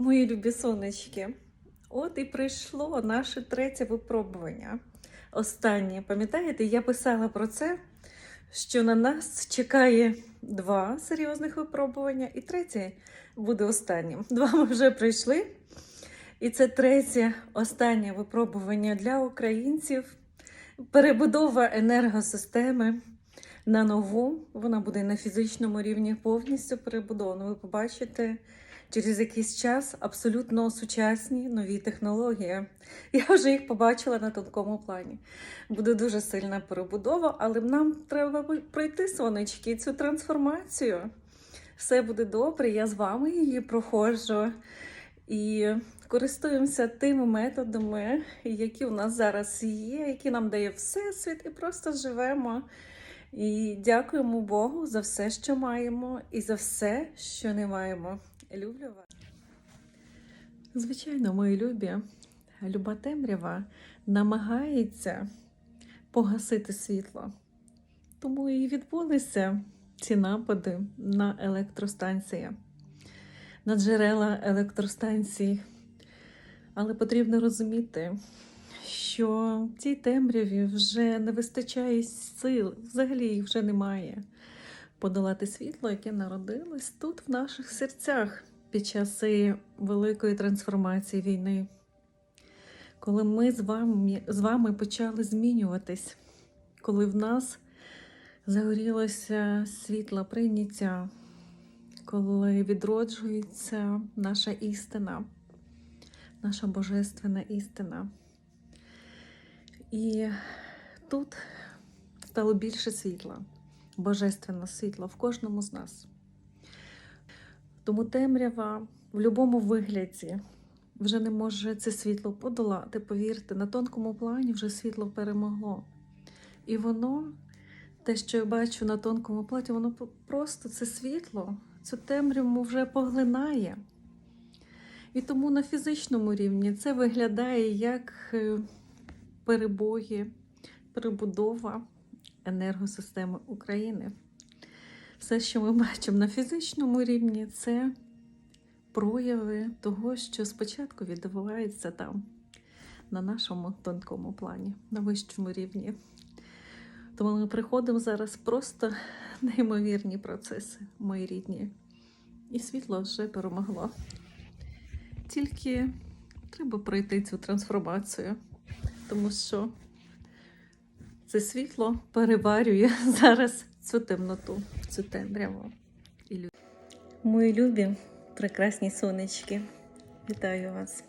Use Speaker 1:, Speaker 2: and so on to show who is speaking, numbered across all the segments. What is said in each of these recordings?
Speaker 1: Мої любі сонечки, от і прийшло наше третє випробування. Останнє, пам'ятаєте, я писала про це, що на нас чекає два серйозних випробування, і третє буде останнім. Два ми вже пройшли. І це третє останнє випробування для українців. Перебудова енергосистеми на нову. Вона буде на фізичному рівні повністю перебудована. Ви побачите через якийсь час абсолютно сучасні нові технології. Я вже їх побачила на тонкому плані. Буде дуже сильна перебудова, але нам треба пройти сонечки цю трансформацію. Все буде добре, я з вами її проходжу. І користуємося тими методами, які у нас зараз є, які нам дає Всесвіт, і просто живемо. І дякуємо Богу за все, що маємо, і за все, що не маємо. Люблю вас. Звичайно, мої любі, люба темрява намагається погасити світло. Тому і відбулися ці напади на електростанції, на джерела електростанцій. Але потрібно розуміти, що цій темряві вже не вистачає сил, взагалі їх вже немає. Подолати світло, яке народилось тут, в наших серцях, під час цієї великої трансформації війни. Коли ми з вами, з вами почали змінюватись, коли в нас загорілося світло прийняття, коли відроджується наша істина, наша божественна істина. І тут стало більше світла, божественного світла в кожному з нас. Тому темрява в будь-якому вигляді вже не може це світло подолати. Повірте, на тонкому плані вже світло перемогло. І воно, те, що я бачу на тонкому плані, воно просто це світло, цю темряву вже поглинає. І тому на фізичному рівні це виглядає як е, перебої, перебудова енергосистеми України. Все, що ми бачимо на фізичному рівні, це прояви того, що спочатку відбувається там, на нашому тонкому плані, на вищому рівні. Тому ми приходимо зараз просто неймовірні процеси, мої рідні. І світло вже перемогло. Тільки треба пройти цю трансформацію, тому що це світло переварює зараз цю темноту, цю темряву. Мої любі, прекрасні сонечки, вітаю вас.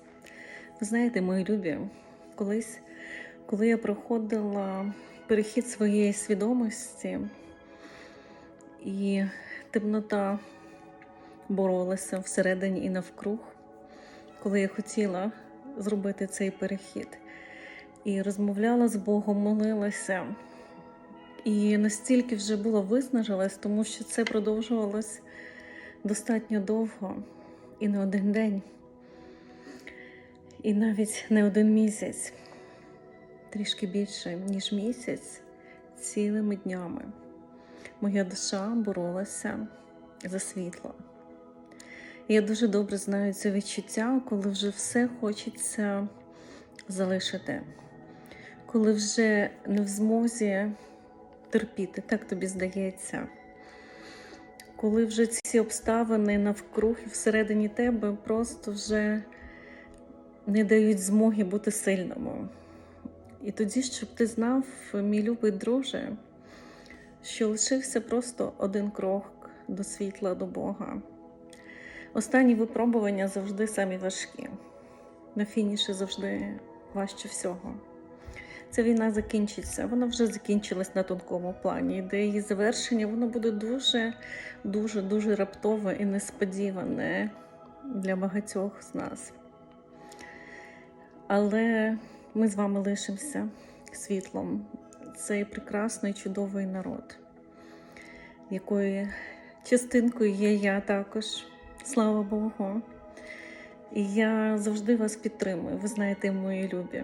Speaker 1: Ви знаєте, мої любі, колись, коли я проходила перехід своєї свідомості, і темнота боролася всередині і навкруг, коли я хотіла зробити цей перехід. І розмовляла з Богом, молилася. І настільки вже була виснажилась, тому що це продовжувалось достатньо довго і не один день, і навіть не один місяць, трішки більше, ніж місяць, цілими днями. Моя душа боролася за світло. Я дуже добре знаю це відчуття, коли вже все хочеться залишити, коли вже не в змозі терпіти, так тобі здається. Коли вже ці обставини навкруг і всередині тебе просто вже не дають змоги бути сильному. І тоді, щоб ти знав, мій любий друже, що лишився просто один крок до світла, до Бога. Останні випробування завжди самі важкі. На фініші завжди важче всього. Ця війна закінчиться. Вона вже закінчилась на тонкому плані. Де її завершення, воно буде дуже, дуже, дуже раптове і несподіване для багатьох з нас. Але ми з вами лишимося світлом. Цей прекрасний, чудовий народ, якої частинкою є я також. Слава Богу. І я завжди вас підтримую. Ви знаєте, мої любі.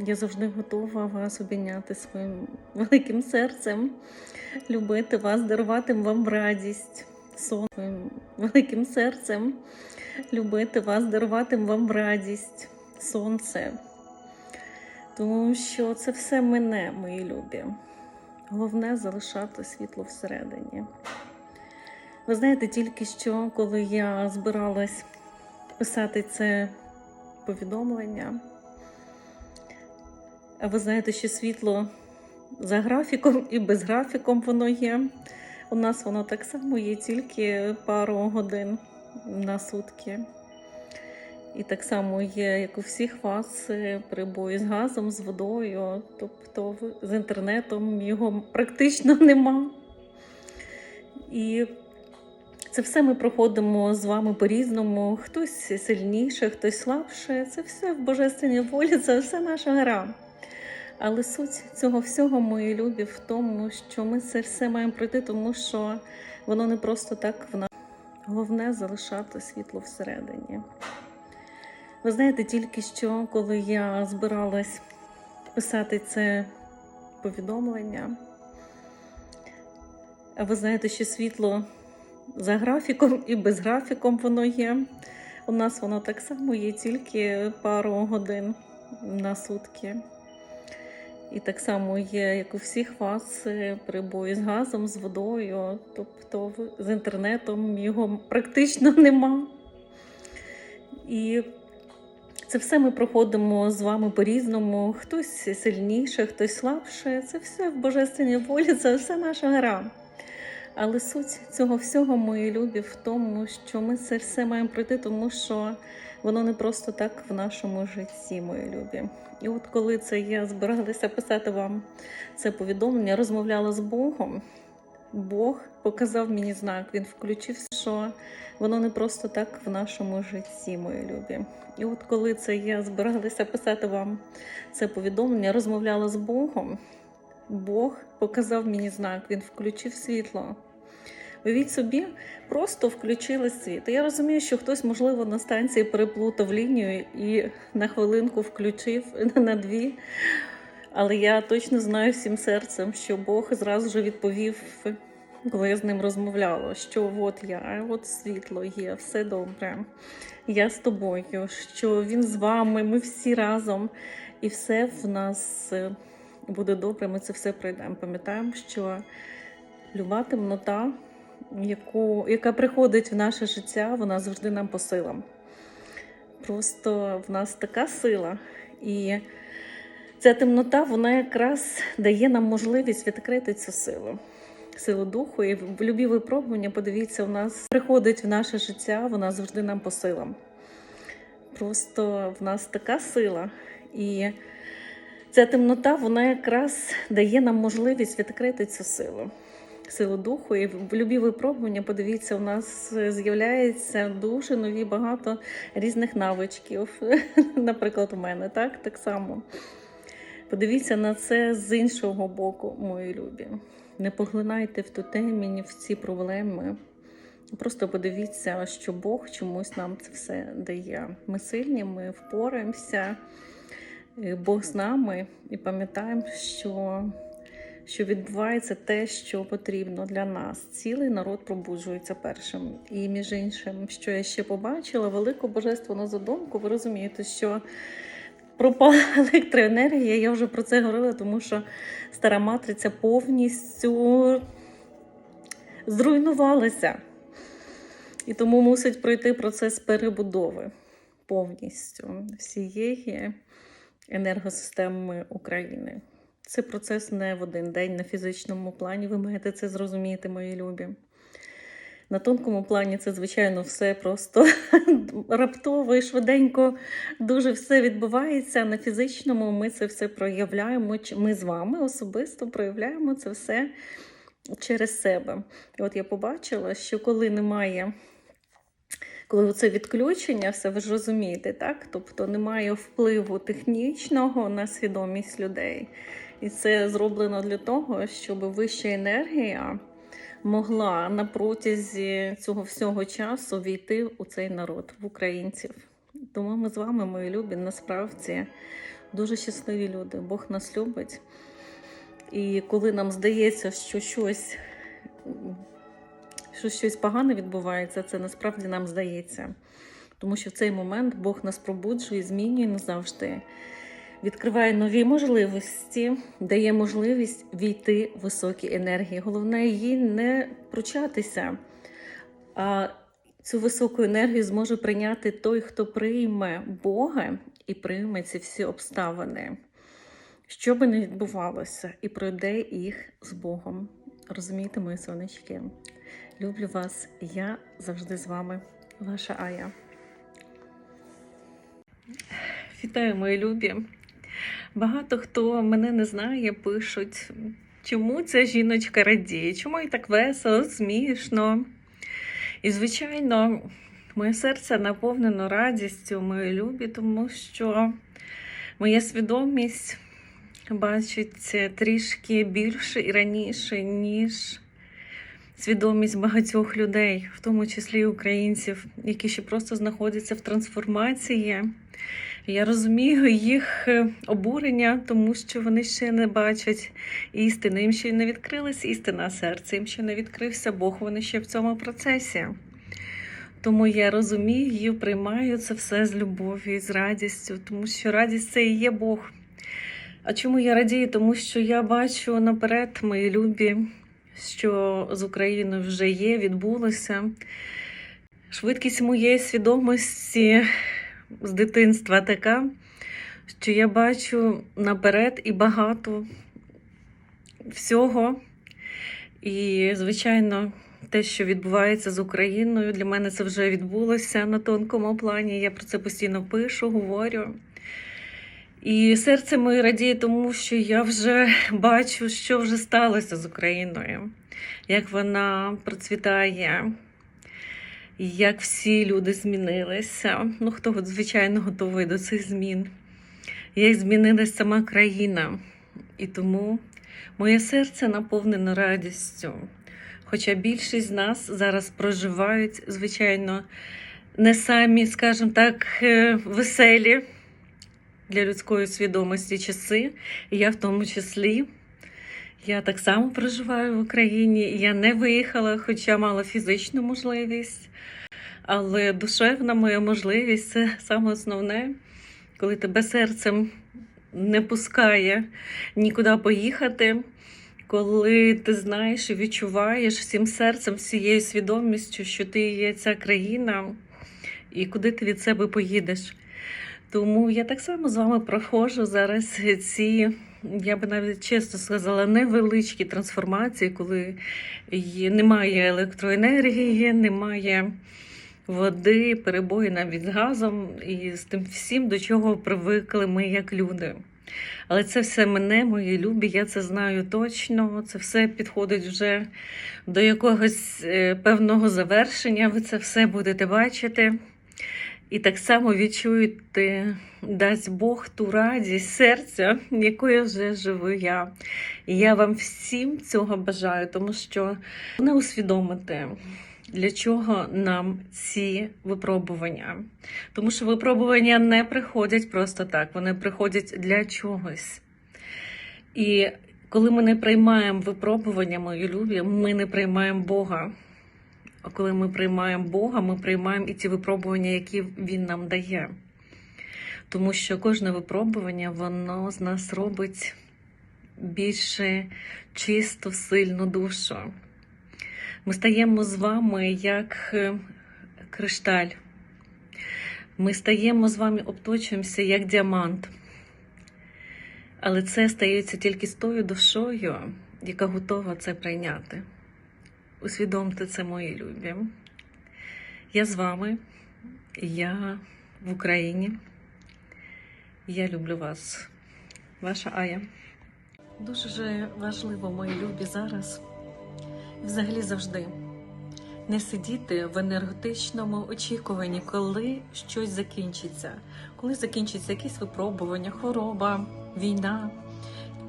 Speaker 1: Я завжди готова вас обійняти своїм великим серцем, любити вас, дарувати вам радість, сон своїм великим серцем, любити вас, дарувати вам радість, сонце. Тому що це все мене, мої любі. Головне залишати світло всередині. Ви знаєте, тільки що, коли я збиралась писати це повідомлення, ви знаєте, що світло за графіком і без графіком воно є. У нас воно так само є тільки пару годин на сутки. І так само є, як у всіх вас, е, перебої з газом, з водою, тобто з інтернетом його практично нема. І це все ми проходимо з вами по-різному. Хтось сильніше, хтось слабше. Це все в божественній волі, це все наша гра. Але суть цього всього, мої любі, в тому, що ми це все маємо пройти, тому що воно не просто так в нас. Головне залишати світло всередині. Ви знаєте, тільки що, коли я збиралась писати це повідомлення, ви знаєте, що світло за графіком і без графіком воно є. У нас воно так само є тільки пару годин на сутки. І так само є, як у всіх вас, е, перебої з газом, з водою, тобто з інтернетом його практично нема. І це все ми проходимо з вами по-різному. Хтось сильніше, хтось слабше. Це все в божественній волі, це все наша гра. Але суть цього всього, мої любі, в тому, що ми це все маємо пройти, тому що воно не просто так в нашому житті, мої любі. І от коли це я збиралася писати вам це повідомлення, розмовляла з Богом. Бог показав мені знак, він включив, що воно не просто так в нашому житті, мої любі. І от коли це я збиралася писати вам це повідомлення, розмовляла з Богом. Бог показав мені знак, він включив світло. Уявіть собі, просто включили світ. Я розумію, що хтось, можливо, на станції переплутав лінію і на хвилинку включив на дві. Але я точно знаю всім серцем, що Бог зразу ж відповів, коли я з ним розмовляла, що от я, от світло є, все добре. Я з тобою, що він з вами, ми всі разом, і все в нас е, буде добре. Ми це все пройдемо. Пам'ятаємо, що люба темнота, яку, яка приходить в наше життя, вона завжди нам по силам. Просто в нас така сила, і ця темнота, вона якраз дає нам можливість відкрити цю силу. Силу духу, і в любі випробування, подивіться, у нас приходить в наше життя, вона завжди нам по силам. Просто в нас така сила, і ця темнота, вона якраз дає нам можливість відкрити цю силу. Силу духу, і в любі випробування, подивіться, у нас з'являється дуже нові багато різних навичків. Наприклад, у мене так, так само. Подивіться на це з іншого боку, мої любі. Не поглинайте в ту темінь, в ці проблеми. Просто подивіться, що Бог чомусь нам це все дає. Ми сильні, ми впораємося, е, Бог з нами і пам'ятаємо, що, що відбувається те, що потрібно для нас. Цілий народ пробуджується першим. І між іншим, що я ще побачила, велику божественну задумку. Ви розумієте, що пропала електроенергія. Я вже про це говорила, тому що стара матриця повністю зруйнувалася. І тому мусить пройти процес перебудови повністю всієї енергосистеми України. Це процес не в один день на фізичному плані. Ви маєте це зрозуміти, мої любі. На тонкому плані це, звичайно, все просто раптово і швиденько дуже все відбувається. На фізичному ми це все проявляємо. Ми з вами особисто проявляємо це все через себе. І от я побачила, що коли немає, коли це відключення, все ви ж розумієте, так? Тобто немає впливу технічного на свідомість людей. І це зроблено для того, щоб вища енергія могла на протязі цього всього часу війти у цей народ, в українців. Тому ми з вами, мої любі, насправді дуже щасливі люди. Бог нас любить. І коли нам здається, що щось, що щось погане відбувається, це насправді нам здається. Тому що в цей момент Бог нас пробуджує, змінює назавжди, відкриває нові можливості, дає можливість війти в високі енергії. Головне її не пручатися, а цю високу енергію зможе прийняти той, хто прийме Бога і прийме ці всі обставини. Що би не відбувалося, і пройде їх з Богом. Розумієте, мої сонечки? Люблю вас, я завжди з вами, ваша Ая. Вітаю, мої любі. Багато хто мене не знає, пишуть, чому ця жіночка радіє, чому їй так весело, смішно. І, звичайно, моє серце наповнено радістю, мої любі, тому що моя свідомість бачить трішки більше і раніше, ніж свідомість багатьох людей, в тому числі і українців, які ще просто знаходяться в трансформації. Я розумію їх е, обурення, тому що вони ще не бачать істини. Їм ще не відкрилась істина серця, їм ще не відкрився Бог. Вони ще в цьому процесі. Тому я розумію, приймаю це все з любов'ю з радістю, тому що радість це і є Бог. А чому я радію? Тому що я бачу наперед, мої любі, що з Україною вже є, відбулося. Швидкість моєї свідомості з дитинства така, що я бачу наперед і багато всього. І, звичайно, те, що відбувається з Україною, для мене це вже відбулося на тонкому плані. Я про це постійно пишу, говорю. І серце моє радіє, тому що я вже бачу, що вже сталося з Україною, як вона процвітає, як всі люди змінилися. Ну, хто, звичайно, готовий до цих змін, як змінилася сама країна. І тому моє серце наповнено радістю. Хоча більшість з нас зараз проживають, звичайно, не самі, скажімо так, е, веселі для людської свідомості часи, і я в тому числі. Я так само проживаю в Україні. Я не виїхала, хоча мала фізичну можливість. Але душевна моя можливість це саме основне, коли тебе серцем не пускає нікуди поїхати, коли ти знаєш і відчуваєш всім серцем, всією свідомістю, що ти є ця країна, і куди ти від себе поїдеш. Тому я так само з вами проходжу зараз ці, я би навіть чесно сказала, невеличкі трансформації, коли немає електроенергії, немає води, перебої навіть з газом і з тим всім, до чого привикли ми як люди. Але це все мене, мої любі, я це знаю точно. Це все підходить вже до якогось е, певного завершення. Ви це все будете бачити. І так само відчуєте, дасть Бог ту радість серця, якою вже живу я. І я вам всім цього бажаю, тому що не усвідомите, для чого нам ці випробування. Тому що випробування не приходять просто так, вони приходять для чогось. І коли ми не приймаємо випробування, мої любі, ми не приймаємо Бога. А коли ми приймаємо Бога, ми приймаємо і ті випробування, які Він нам дає. Тому що кожне випробування, воно з нас робить більше чисту, сильну душу. Ми стаємо з вами як е, кришталь. Ми стаємо з вами, обточуємося як діамант. Але це стається тільки з тою душою, яка готова це прийняти. Усвідомте це, мої любі. Я з вами, я в Україні. Я люблю вас, ваша Ая. Дуже важливо, мої любі, зараз і взагалі завжди не сидіти в енергетичному очікуванні, коли щось закінчиться, коли закінчиться якісь випробування, хвороба, війна.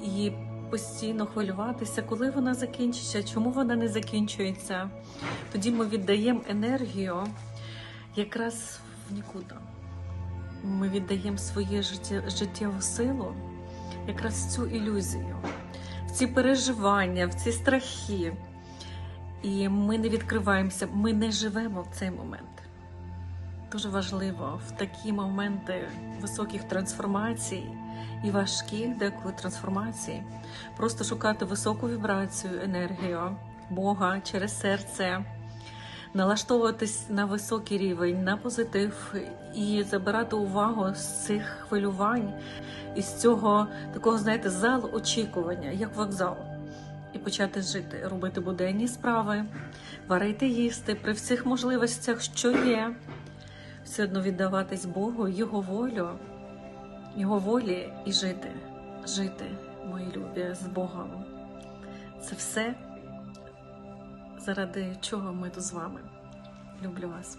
Speaker 1: І постійно хвилюватися, коли вона закінчиться, чому вона не закінчується. Тоді ми віддаємо енергію якраз в нікуди. Ми віддаємо своє життєву силу, якраз в цю ілюзію, в ці переживання, в ці страхи. І ми не відкриваємося, ми не живемо в цей момент. Дуже важливо в такі моменти високих трансформацій і важких деколи трансформацій. Просто шукати високу вібрацію, енергію Бога через серце, налаштовуватись на високий рівень, на позитив і забирати увагу з цих хвилювань і з цього такого, знаєте, залу очікування, як вокзал, і почати жити, робити буденні справи, варити їсти при всіх можливостях, що є все одно віддаватись Богу, Його волю, Його волі і жити, жити, мої любі, з Богом. Це все, заради чого ми тут з вами. Люблю вас.